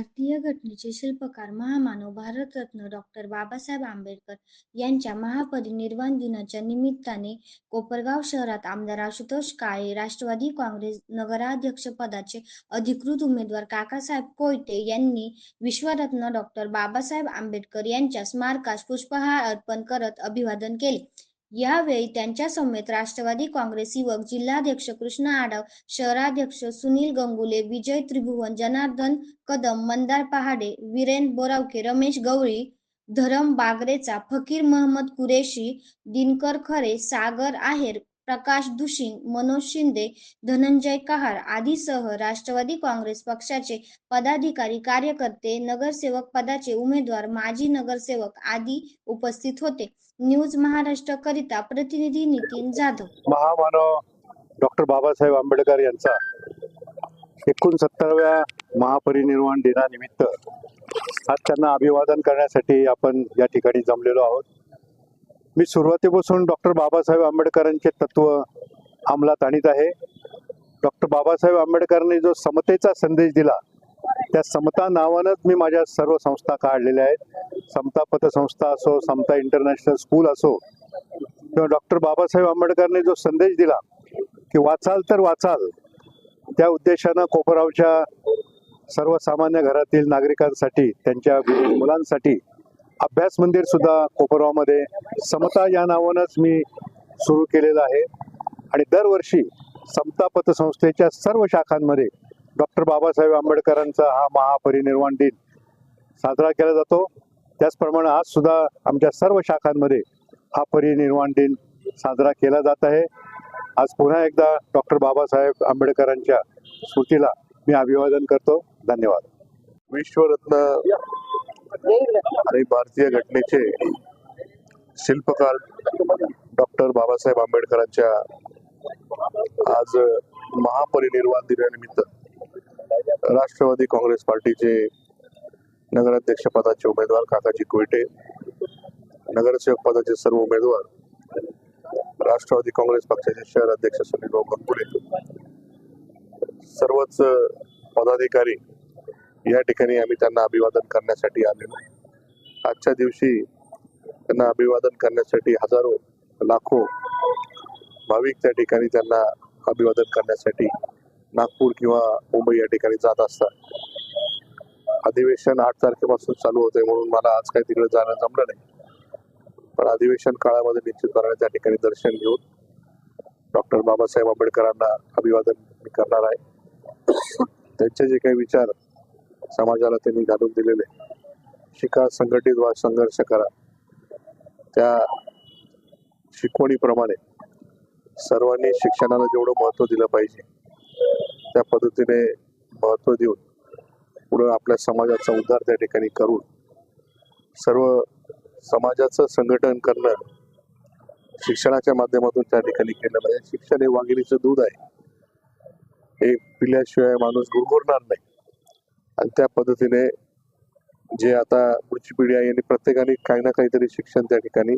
भारतीय घटनेचे शिल्पकार महामानव भारतरत्न डॉक्टर बाबासाहेब आंबेडकर यांच्या महापरिनिर्वाण दिनाच्या निमित्ताने कोपरगाव शहरात आमदार आशुतोष काळे राष्ट्रवादी काँग्रेस नगराध्यक्ष पदाचे अधिकृत उमेदवार काकासाहेब कोयते यांनी विश्वरत्न डॉक्टर बाबासाहेब आंबेडकर यांच्या स्मारकास पुष्पहार अर्पण करत अभिवादन केले. यावेळी त्यांच्या समेत राष्ट्रवादी काँग्रेस युवक जिल्हाध्यक्ष कृष्ण आडाव शहराध्यक्ष सुनील गंगुले विजय त्रिभुवन जनार्दन कदम मंदार पहाडे वीरेन बोरावके रमेश गवळी धरम बागरेचा फकीर महम्मद कुरेशी दिनकर खरे सागर आहेर प्रकाश दुशिंग मनोज शिंदे धनंजय कहार आदीसह राष्ट्रवादी काँग्रेस पक्षाचे पदाधिकारी कार्यकर्ते नगरसेवक पदाचे उमेदवार माजी नगरसेवक आदी उपस्थित होते. न्यूज महाराष्ट्र करिता प्रतिनिधी नितीन जाधव. महामानव डॉक्टर बाबासाहेब आंबेडकर यांचा एकोणसत्तराव्या महापरिनिर्वाण दिनानिमित्त आज त्यांना अभिवादन करण्यासाठी आपण या ठिकाणी जमलेलो आहोत. मी सुरुवातीपासून डॉक्टर बाबासाहेब आंबेडकरांचे तत्व अंमलात आणीत आहे. डॉक्टर बाबासाहेब आंबेडकरांनी जो समतेचा संदेश दिला त्या समता नावानंच मी माझ्या सर्व संस्था काढलेल्या आहेत. समता पतसंस्था असो समता इंटरनॅशनल स्कूल असो किंवा डॉक्टर बाबासाहेब आंबेडकरांनी जो संदेश दिला की वाचाल तर वाचाल त्या उद्देशानं कोपरावच्या सर्वसामान्य घरातील नागरिकांसाठी त्यांच्या मुलांसाठी अभ्यास मंदिर सुद्धा कोपरगावमध्ये. समता या नावानंच मी सुरू केलेलं आहे. आणि दरवर्षी समता पतसंस्थेच्या सर्व शाखांमध्ये डॉक्टर बाबासाहेब आंबेडकरांचा हा महापरिनिर्वाण दिन साजरा केला जातो. त्याचप्रमाणे आज सुद्धा आमच्या सर्व शाखांमध्ये हा परिनिर्वाण दिन साजरा केला जात आहे. आज पुन्हा एकदा डॉक्टर बाबासाहेब आंबेडकरांच्या स्मृतीला मी अभिवादन करतो. धन्यवाद. विश्वरत्न आणि भारतीय घटनेचे शिल्पकार डॉक्टर बाबासाहेब आंबेडकरांच्या आज महापरिनिर्वाण दिनानिमित्त राष्ट्रवादी काँग्रेस पार्टीचे नगराध्यक्ष पदाचे उमेदवार काकाजी कोयटे नगरसेवक पदाचे सर्व उमेदवार राष्ट्रवादी काँग्रेस पक्षाचे शहर अध्यक्ष सुनील गंगुले सर्वच पदाधिकारी या ठिकाणी आम्ही त्यांना अभिवादन करण्यासाठी आलेलो आजच्या दिवशी त्यांना अभिवादन करण्यासाठी हजारो लाखो भाविक त्या ठिकाणी त्यांना अभिवादन करण्यासाठी नागपूर किंवा मुंबई या ठिकाणी जात असतात. अधिवेशन आठ तारखेपासून चालू होते म्हणून मला आज काही तिकडे जाणं जमलं नाही. पण अधिवेशन काळामध्ये निश्चितपणे त्या ठिकाणी दर्शन घेऊन डॉक्टर बाबासाहेब आंबेडकरांना अभिवादन मी करणार आहे. त्यांचे जे काही विचार समाजाला त्यांनी घालून दिलेले. शिका संघटित वा संघर्ष करा. त्या शिकवणीप्रमाणे सर्वांनी शिक्षणाला जेवढं महत्त्व दिलं पाहिजे त्या पद्धतीने महत्त्व देऊन पुढं आपल्या समाजाचा उद्धार त्या ठिकाणी करून सर्व समाजाचं संघटन करणं शिक्षणाच्या माध्यमातून त्या ठिकाणी केलं पाहिजे. शिक्षण हे वाघिणीचं दूध आहे. हे पिल्याशिवाय माणूस गुरगुरणार नाही. आणि त्या पद्धतीने जे आता पुढची पिढी आहे यांनी प्रत्येकाने काही ना काहीतरी शिक्षण त्या ठिकाणी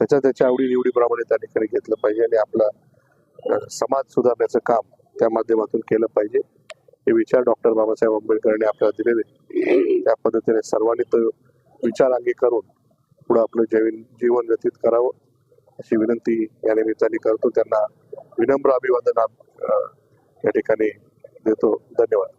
त्याच्या त्याच्या आवडी निवडीप्रमाणे त्या ठिकाणी घेतलं पाहिजे आणि आपला समाज सुधारण्याचं काम त्या माध्यमातून केलं पाहिजे. हे विचार डॉक्टर बाबासाहेब आंबेडकरांनी आपल्याला दिलेले त्या पद्धतीने सर्वांनी तो विचार अंगी करून पुढे आपलं जीवन जीवन व्यतीत करावं. अशी विनंती या निमित्ताने करतो. त्यांना विनम्र अभिवादन या ठिकाणी देतो. धन्यवाद.